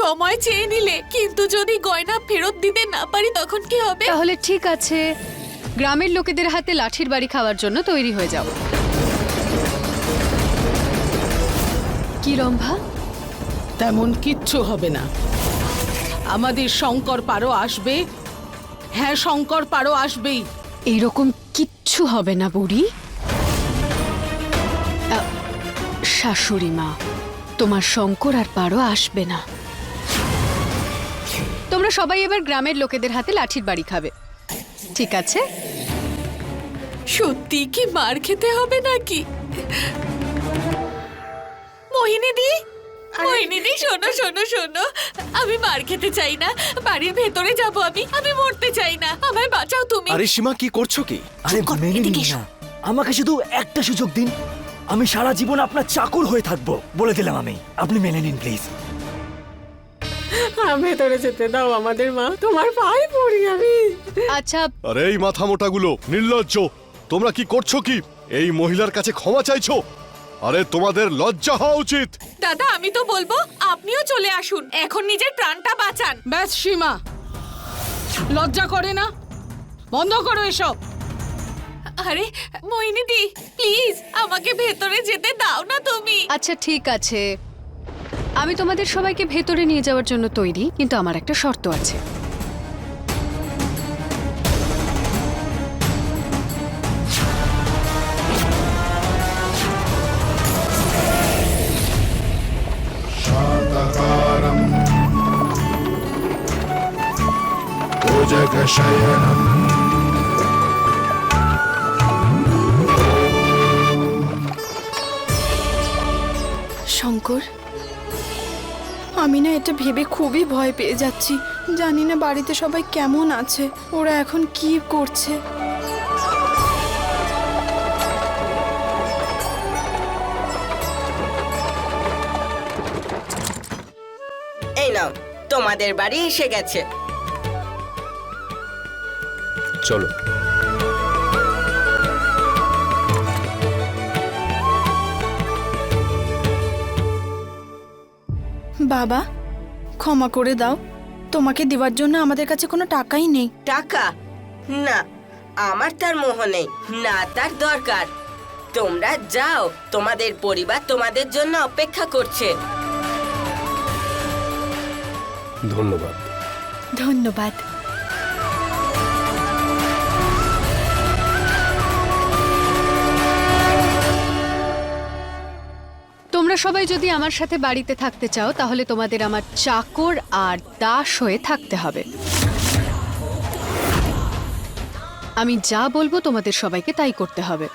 সময় চেয়ে নিলে কিন্তু যদি গয়না ফেরত দিতে না পারি তখন কি হবে? তাহলে ঠিক আছে। গ্রামের লোকেদের হাতে লাঠির বাড়ি খাওয়ার জন্য তৈরি হয়ে যাও। কি রম্ভা? তেমন কিচ্ছু হবে না। আমাদের শঙ্কর পারো আসবে। হ্যাঁ শঙ্কর পারো আসবেই। এইরকম কিচ্ছু হবে না বুড়ি। শাশুড়ি মা তোমার শঙ্কর আর পারো আসবে না। তোমরা সবাই এবার গ্রামের লোকেদের হাতে লাঠির বাড়ি খাবে। ঠিক আছে? সত্যি কি মার খেতে হবে নাকি? মোহিনী দি মোহিনী দি শোনো শোনো শোনো। আমি মার খেতে চাই না। বাড়ির ভেতরে যাব আমি। আমি মরতে চাই না। আমায় বাঁচাও তুমি। আরে সীমা কি করছ কি? আরে মেনে নিন না। আমাকে শুধু একটা সুযোগ দিন। আমি সারা জীবন আপনার চাকর হয়ে থাকব বলে দিলাম আমি। আপনি মেনে নিন প্লিজ। ভেতরে যেতে দাও আমাদের মা। তোমার পায়ে পড়ি আমি। আচ্ছা। আরে এই মাথা মোটাগুলো নির্লজ্জ। তোমরা কি করছ কি? এই মহিলার কাছে ক্ষমা চাইছো? আরে তোমাদের লজ্জা হওয়া উচিত। দাদা আমি তো বলব আপনিও চলে আসুন। এখন নিজের প্রাণটা বাঁচান। ব্যাস সীমা। লজ্জা করে না? বন্ধ করো এসব। আরে মোহিনী দি প্লিজ আমাকে ভেতরে যেতে দাও না তুমি। আচ্ছা ঠিক আছে। আমি তোমাদের সবাইকে ভেতরে নিয়ে যাওয়ার জন্য তৈরি কিন্তু আমার একটা শর্ত আছে शान्तकारम् भुजगशयनम् শঙ্কর আমি না এটা ভেবে খুবই ভয় পেয়ে যাচ্ছি। জানি না বাড়িতে সবাই কেমন আছে ওরা এখন কি করছে। এই নাও তোমাদের বাড়ি এসে গেছে। চলো। বাবা ক্ষমা করে দাও। তোমাকে দেওয়ার জন্য আমাদের কাছে কোনো টাকাই নেই। টাকা? না আমার তার মোহ নেই না তার দরকার। তোমরা যাও তোমাদের পরিবার তোমাদের জন্য অপেক্ষা করছে। ধন্যবাদ। ধন্যবাদ। তোমরা সবাই যদি আমার সাথে বাড়িতে থাকতে চাও, তাহলে তোমাদের আমার চাকর আর দাস হয়ে থাকতে হবে। আমি যা বলব তোমাদের সবাইকে তাই করতে হবে।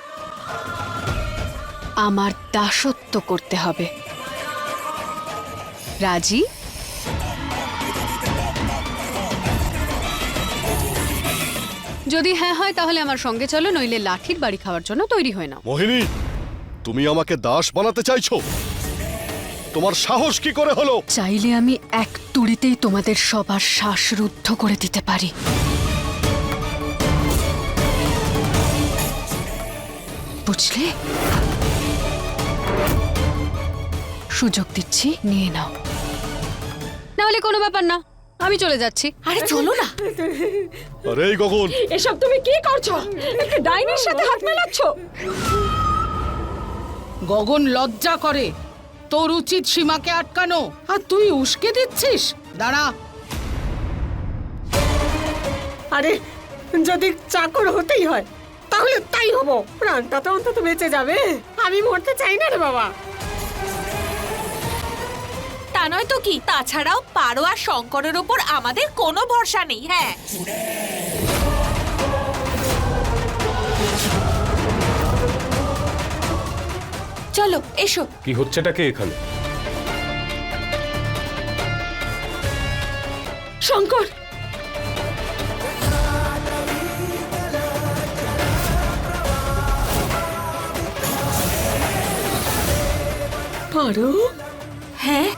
আমার দাসত্ব করতে হবে। রাজি? যদি হ্যাঁ হয়, তাহলে আমার সঙ্গে চলো, নইলে লাঠির বাড়ি খাওয়ার জন্য তৈরি হয়ে নাও। মোহিনী, তুমি আমাকে দাস বানাতে চাইছো? তোমার সাহস কি করে হলো? চাইলে আমি এক তুড়িতেই তোমাদের সবার শ্বাসরুদ্ধ করে দিতে পারি। বুঝলে? সুযোগ দিচ্ছি নিয়ে নাও। নাহলে কোনো ব্যাপার না আমি চলে যাচ্ছি। আরে চলো না। আরে এই গগন এসব তুমি কি করছ? একটা ডাইনির সাথে হাত মেলাচ্ছ? গগন লজ্জা করে। তোর উচিত সীমাকে আটকানো। আর তুই উস্কে দিচ্ছিস? দাঁড়া। আরে যদি চাকর হতেই হয় তাহলে তাই হব। প্রাণটা তো অন্তত বেঁচে যাবে। আমি মরতে চাই না রে বাবা। তা নয় তো কি? তাছাড়াও পারো আর শঙ্করের ওপর আমাদের কোনো ভরসা নেই হ্যাঁ। চলো এসো। কি হচ্ছে হচ্ছেটাকে এখানে? শঙ্কর! পারো? হ্যাঁ।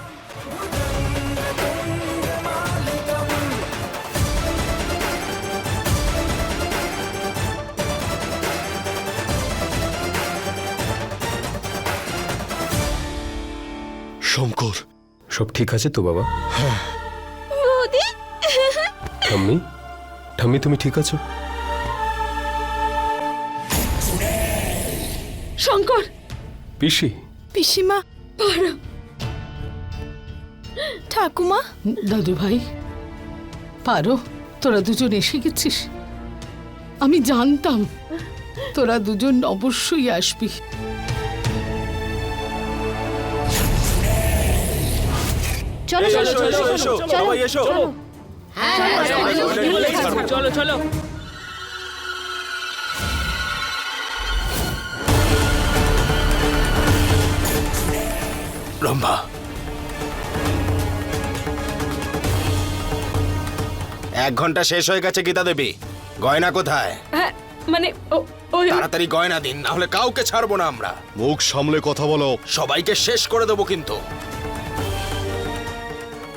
শঙ্কর। সব ঠিক আছে তো বাবা? বৌদি? ঠাম্মি? ঠাম্মি তুমি ঠিক আছো? শঙ্কর! পিসি? পিসিমা ঠাকুমা? দাদু ভাই পারো তোরা দুজন এসে গেছিস? আমি জানতাম তোরা দুজন অবশ্যই আসবি। চলো চলো চলো চলো চলো। চলো। রম্ভা। এক ঘণ্টা শেষ হয়ে গেছে গীতা দেবী। গয়না কোথায়? হ্যাঁ মানে তাড়াতাড়ি গয়না দিন না হলে কাউকে ছাড়বো না আমরা। মুখ সামলে কথা বলো। সবাইকে শেষ করে দেবো কিন্তু।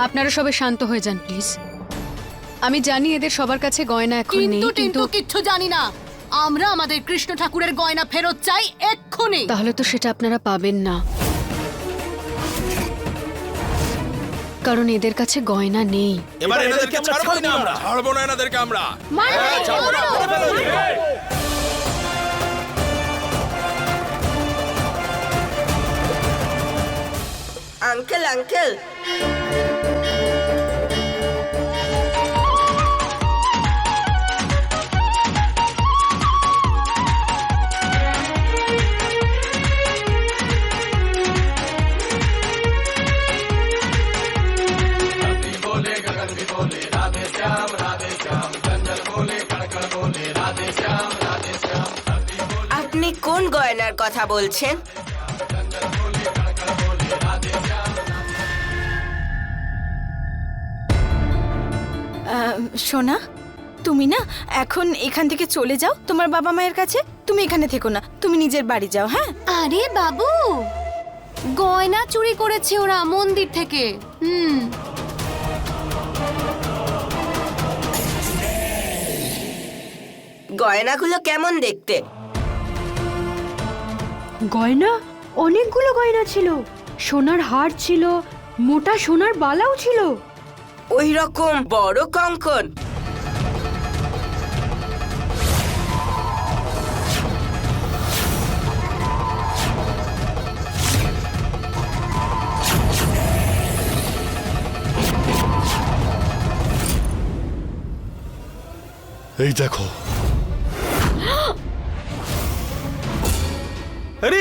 আপনারা সবাই শান্ত হয়ে যান প্লিজ। আমি জানি এদের সবার কাছে গয়না এখন নেই কিন্তু কিচ্ছু জানি না। আমরা আমাদের কৃষ্ণ ঠাকুরের গয়না ফেরত চাই এক্ষুনি। তাহলে তো সেটা আপনারা পাবেন না। কারণ এদের কাছে গয়না নেই। এবার এনাদেরকে ছাড়বো না আমরা? ছাড়বো না এনাদেরকে আমরা। হ্যাঁ, ছাড়বো না, মেরে ফেলো ওদেরকে। Uncle uncle. কথা বলছেন? সোনা তুমি না এখন এখান থেকে চলে যাও তোমার বাবা মায়ের কাছে। তুমি এখানে থেকো না তুমি নিজের বাড়ি যাও হ্যাঁ? আরে বাবু গয়না চুরি করেছে ওরা মন্দির থেকে। হুম। গয়নাগুলো কেমন দেখতে? গয়না? অনেকগুলো গয়না ছিল। সোনার হার ছিল মোটা সোনার বালাও ছিল। ওই রকম বড় কঙ্কন। এই দেখো আরে!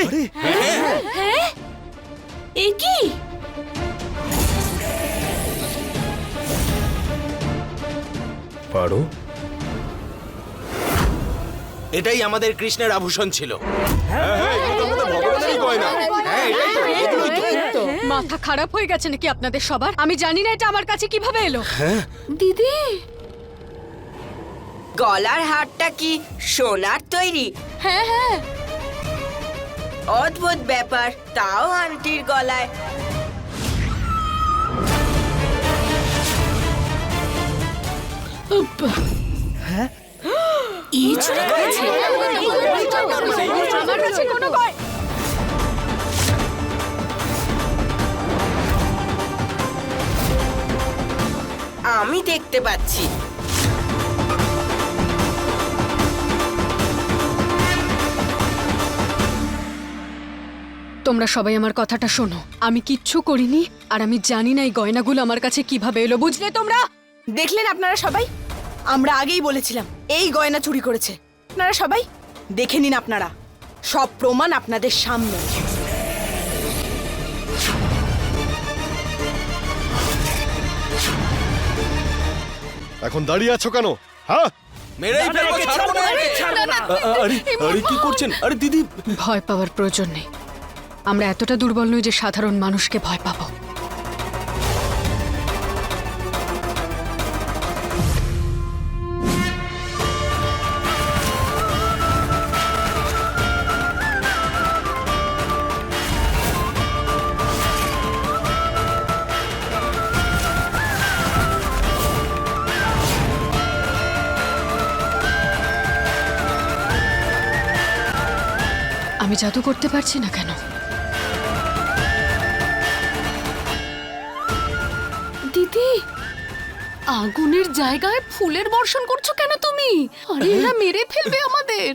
এ কি? পারো। এটাই আমাদের কৃষ্ণের আভূষণ ছিল। হ্যাঁ, হ্যাঁ। হ্যাঁ। মাথা খারাপ হয়ে গেছে নাকি আপনাদের সবার? আমি জানি না এটা আমার কাছে কীভাবে এলো। দিদি! গলার হারটা কি সোনার তৈরি? হ্যাঁ হ্যাঁ। অদ্ভুত ব্যাপার তাও আন্টির গলায় আমার কাছে কোনো গয় আমি দেখতে পাচ্ছি তোমরা সবাই আমার কথাটা শোনো। আমি কিচ্ছু করিনি আর আমি জানি না এই গয়নাগুলো আমার কাছে কীভাবে এলো বুঝলে তোমরা? দেখলেন আপনারা সবাই? আমরা আগেই বলেছিলাম এই গয়না চুরি করেছে। আপনারা সবাই? দেখে নিন আপনারা। সব প্রমাণ আপনাদের সামনে। এখন দাঁড়িয়ে আছো কেন? হ্যাঁ? মেরেই ফেলব, ছাড়বো না। আরে আরে কি করছেন? আরে দিদি। ভয় পাওয়ার প্রয়োজন নেই। আমরা এতটা দুর্বল নই যে সাধারণ মানুষকে ভয় পাবো। আমি জাদু করতে পারছি না কেন? আগুনের জায়গায় ফুলের বর্ষণ করছ কেন তুমি? আরে এরা মেরে ফেলবে আমাদের।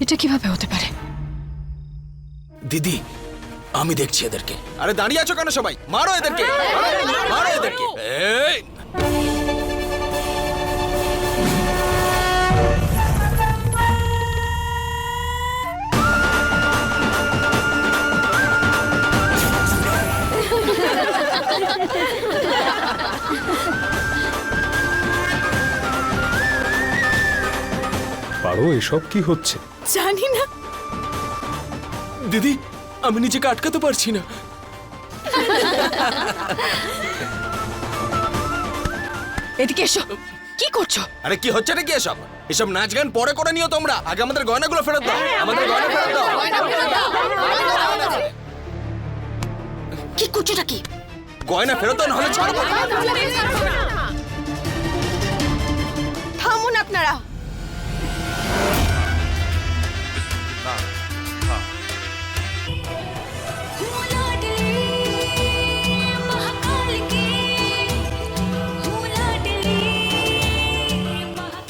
এটা কীভাবে হতে পারে? দিদি আমি দেখছি এদেরকে। আরে দাঁড়িয়ে আছো কেন সবাই? মারো এদেরকে। মারো এদেরকে। এই! পারো এসব কি হচ্ছে? জানি না। দিদি আমি নিজেকে আটকাতে পারছি না। এদিকে এসো। কি করছ? আরে কি হচ্ছে নাকি এসব? এসব নাচ গান পরে করে নিও তোমরা। আগে আমাদের গয়নাগুলো ফেরত দাও। আমাদের গয়না ফেরত দাও। কি করছোটা কি? গয়না ফেরত দাও নাহলে ছাড়বো না। থামুন আপনারা।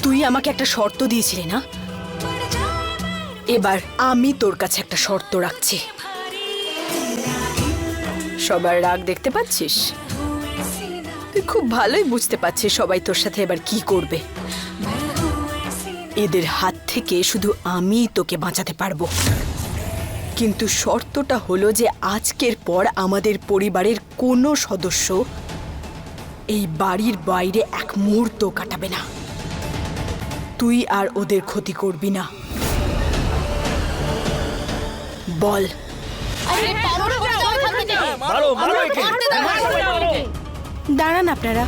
তুই আমাকে একটা শর্ত দিয়েছিলি না? এবার আমি তোর কাছে একটা শর্ত রাখছি। সবার রাগ দেখতে পাচ্ছিস? তুই খুব ভালোই বুঝতে পারছিস সবাই তোর সাথে এবার কি করবে। এদের হাত থেকে শুধু আমি তোকে বাঁচাতে পারব। কিন্তু শর্তটা হলো যে আজকের পর আমাদের পরিবারের কোনো সদস্য এই বাড়ির বাইরে এক মুহূর্ত কাটাবে না। তুই আর ওদের ক্ষতি করবি না। বল। দাঁড়ান আপনারা।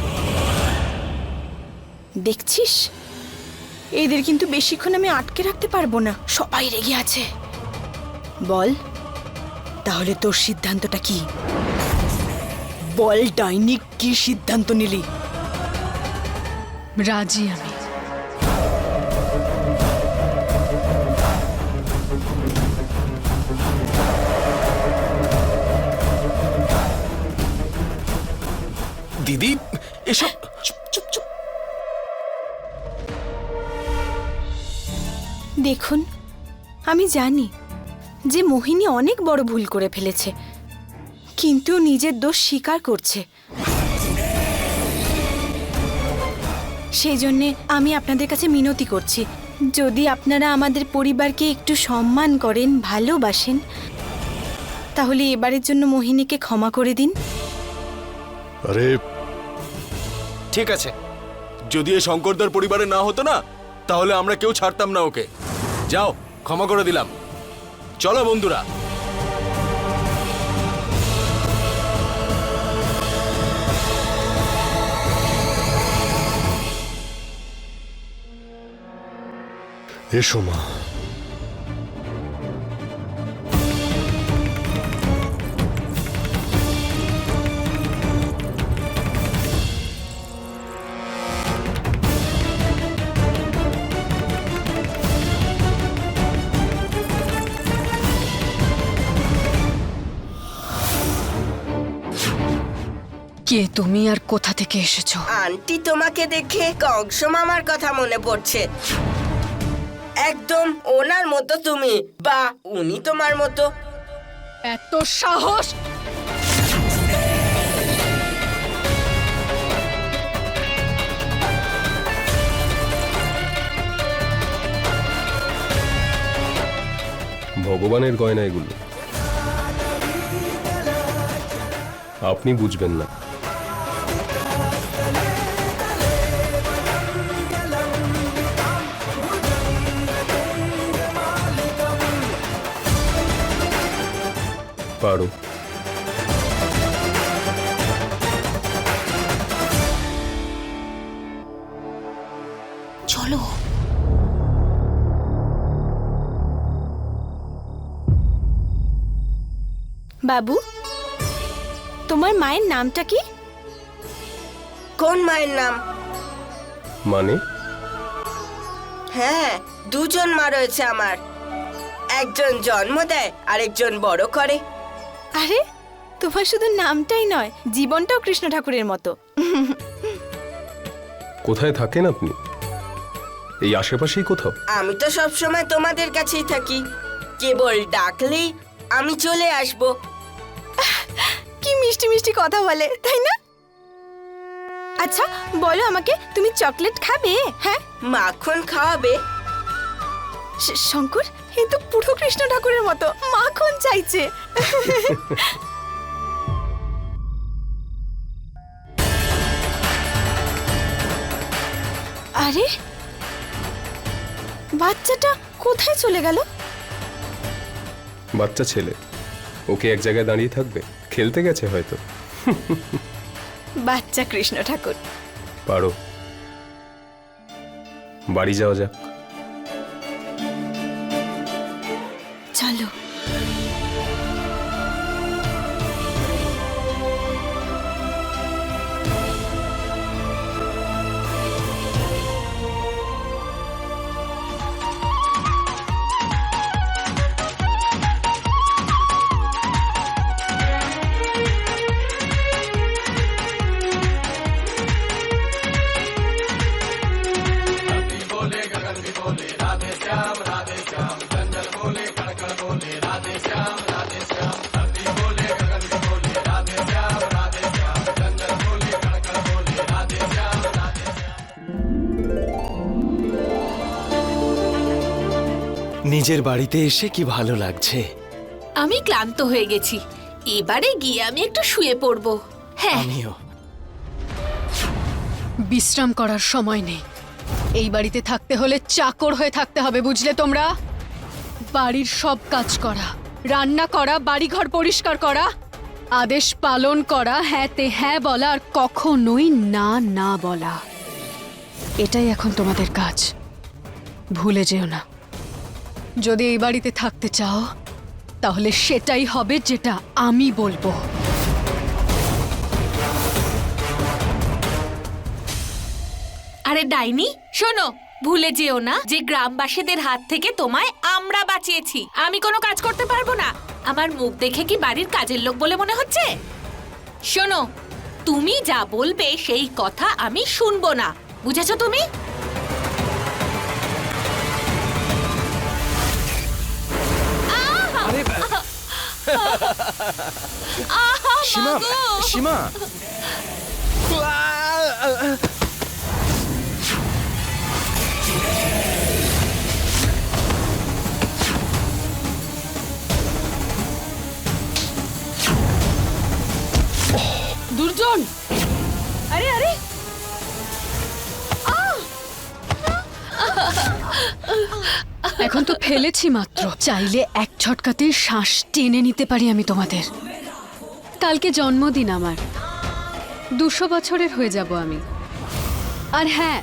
দেখছিস? এদের কিন্তু বেশিক্ষণ আমি আটকে রাখতে পারব না। সবাই রেগে আছে। বল তাহলে তোর সিদ্ধান্তটা কি? বল ডাইনি কি সিদ্ধান্ত নিলি? রাজি আমি। দিদি এসব দেখুন আমি জানি যে মোহিনী অনেক বড় ভুল করে ফেলেছে কিন্তু নিজের দোষ স্বীকার করছে। সেই জন্যে আমি আপনাদের কাছে মিনতি করছি যদি আপনারা আমাদের পরিবারকে একটু সম্মান করেন ভালোবাসেন তাহলে এবারের জন্য মোহিনীকে ক্ষমা করে দিন। আরে ঠিক আছে। যদি এই শঙ্করদার পরিবারে না হতো না, তাহলে আমরা কেউ ছাড়তাম না ওকে। যাও, ক্ষমা করে দিলাম। চলো বন্ধুরা। এসো মা। কে তুমি আর কোথা থেকে এসেছ? আন্টি তোমাকে দেখে কংস মামার কথা মনে পড়ছে। একদম ওনার মতো তুমি বা উনি তোমার মতো। এত সাহস! ভগবানের গয়না এগুলো। আপনি বুঝবেন না। পারো। চলো। বাবু তোমার মায়ের নামটা কি? কোন মায়ের নাম? মানে? হ্যাঁ দুজন মা রয়েছে আমার। একজন জন্ম দেয় আরেকজন বড় করে। আরে তোমার শুধু নামটাই নয় জীবনটাও কৃষ্ণ ঠাকুরের মতো। কোথায় থাকেন আপনি? এই আশেপাশেই কোথাও? আমি তো সব সময় তোমাদের কাছেই থাকি। কেবল ডাকলেই আমি চলে আসব। কি মিষ্টি মিষ্টি কথা বলে তাই না? আচ্ছা বলো আমাকে তুমি চকলেট খাবে? হ্যাঁ? মাখন খাওয়াবে। শ- শঙ্কর এ তো পুরো কৃষ্ণ ঠাকুরের মতো। মাখন চাইছে। আরে বাচ্চাটা কোথায় চলে গেল? বাচ্চা ছেলে। ওকে এক জায়গায় দাঁড়িয়ে থাকবে। খেলতে গেছে হয়তো। বাচ্চা কৃষ্ণ ঠাকুর। পারো। বাড়ি যাওয়া যাক। নিজের বাড়িতে এসে কি ভালো লাগছে? আমি ক্লান্ত হয়ে গেছি। এবারে গিয়ে আমি একটু শুয়ে পড়ব। হ্যাঁ। আমিও। বিশ্রাম করার সময় নেই। এই বাড়িতে থাকতে হলে চাকর হয়ে থাকতে হবে বুঝলে তোমরা? বাড়ির সব কাজ করা রান্না করা বাড়িঘর পরিষ্কার করা আদেশ পালন করা হ্যাঁ তে হ্যাঁ বলা আর কখনোই না না বলা। এটাই এখন তোমাদের কাজ। ভুলে যেও না। যদি এই বাড়িতে থাকতে চাও, তাহলে সেটাই হবে যেটা আমি বলব। আরে ডাইনি, শোনো, ভুলে যেও না যে গ্রামবাসীদের হাত থেকে তোমায় আমরা বাঁচিয়েছি। আমি কোনো কাজ করতে পারব না। আমার মুখ দেখে কি বাড়ির কাজের লোক বলে মনে হচ্ছে? শোনো, তুমি যা বলবে সেই কথা আমি শুনব না। বুঝেছ তুমি? 아, 심아, 심아. 으아, 아, 아. 아. ফেলেছি মাত্র। চাইলে এক ছটকাতেই শ্বাস টেনে নিতে পারি আমি তোমাদের। কালকে জন্মদিন আমার। দুশো বছরের হয়ে যাব আমি। আর হ্যাঁ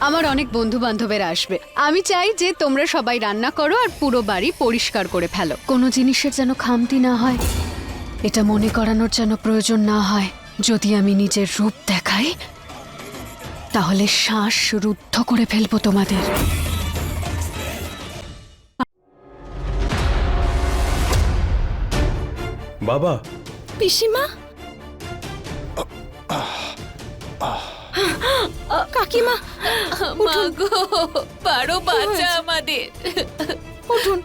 আমার অনেক বন্ধু বান্ধবেরা আসবে। আমি চাই যে তোমরা সবাই রান্না করো আর পুরো বাড়ি পরিষ্কার করে ফেলো। কোনো জিনিসের যেন খামতি না হয়, এটা মনে করানোর যেন প্রয়োজন না হয়। যদি আমি নিজের রূপ দেখাই, তাহলে শ্বাস রুদ্ধ করে ফেলব তোমাদের। বাবা। পিসিমা? কাকিমা মা গো পারো বাঁচা আমাদের। উঠুন।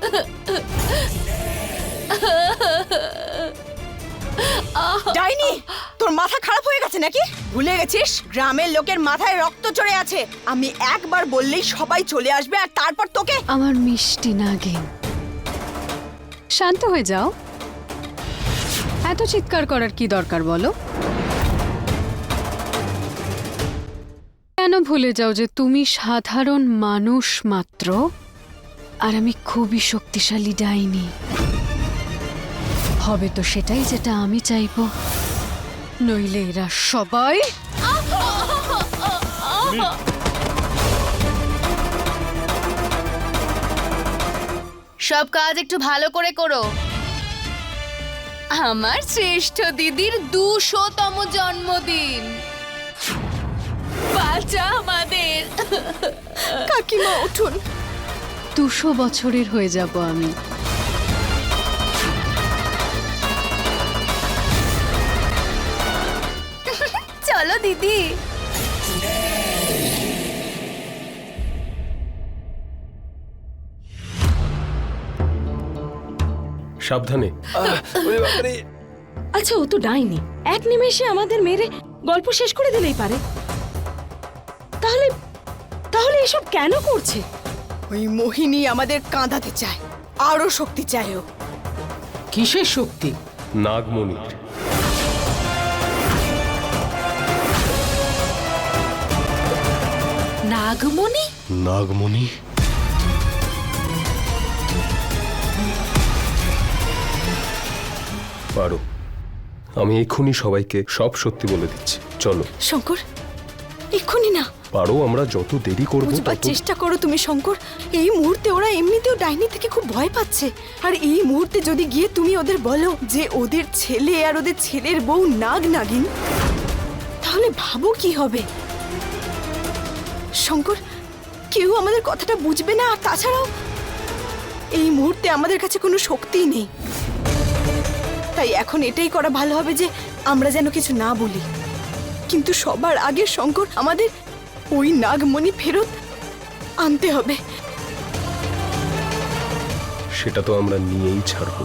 ডাইনি তোর মাথা খারাপ হয়ে গেছে নাকি? ভুলে গেছিস? গ্রামের লোকের মাথায় রক্ত চড়ে আছে। আমি একবার বললেই সবাই চলে আসবে আর তারপর তোকে আমার মিষ্টি নাগিন। শান্ত হয়ে যাও। এত চিৎকার করার কি দরকার বলো? কেন ভুলে যাও যে তুমি সাধারণ মানুষ মাত্র আর আমি খুবই শক্তিশালী ডাইনি। হবে তো সেটাই যেটা আমি চাইব। নইলে এরা সবাই সব কাজ একটু ভালো করে করো। আমার শ্রেষ্ঠ দিদির দুশোতম জন্মদিন। বাঁচা আমাদের। কাকিমা উঠুন। দুশো বছরের হয়ে যাব আমি। চলো দিদি। সাবধানে। আচ্ছা ও তো ডাইনি। এক নিমেষে আমাদের মেরে গল্প শেষ করে দিলেই পারে। তাহলে তাহলে এসব কেন করছে? ওই মোহিনী আমাদের কাঁদাতে চায়। আরও শক্তি চায় ও। কিসের শক্তি? নাগমণির। নাগমণি? নাগমণি? পারো। আমি এক্ষুনি সবাইকে সব সত্যি বলে দিচ্ছি। চলো। শঙ্কর এক্ষুনি না। পারো আমরা যত দেরি করব বুঝবার তত চেষ্টা করো তুমি শঙ্কর। এই মুহূর্তে ওরা এমনিতেও ডাইনি থেকে খুব ভয় পাচ্ছে। আর এই মুহূর্তে যদি গিয়ে তুমি ওদের বলো যে ওদের ছেলে আর ওদের ছেলের বউ নাগ নাগিন তাহলে ভাবো কি হবে। শঙ্কর কেউ আমাদের কথাটা বুঝবে না। আর তাছাড়াও এই মুহূর্তে আমাদের কাছে কোনো শক্তিই নেই। তাই এখন এটাই করা ভালো হবে যে আমরা যেন কিছু না বলি। কিন্তু সবার আগে শঙ্কর আমাদের ওই নাগমণি ফেরত আনতে হবে। সেটা তো আমরা নিয়েই ছাড়ব।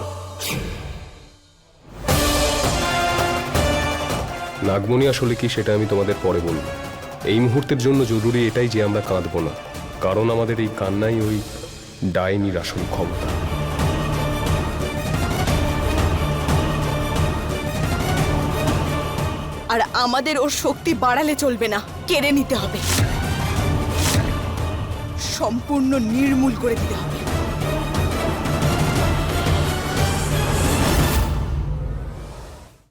নাগমণি আসলে কি সেটা আমি তোমাদের পরে বলব। এই মুহূর্তের জন্য জরুরি এটাই যে আমরা কাঁদবো না। কারণ আমাদের এই কান্নাই ওই ডাইনির আসল ক্ষমতা। আমাদের ওর শক্তি বাড়ালে চলবে না। কেড়ে নিতে হবে। সম্পূর্ণ নির্মূল করে দিতে হবে।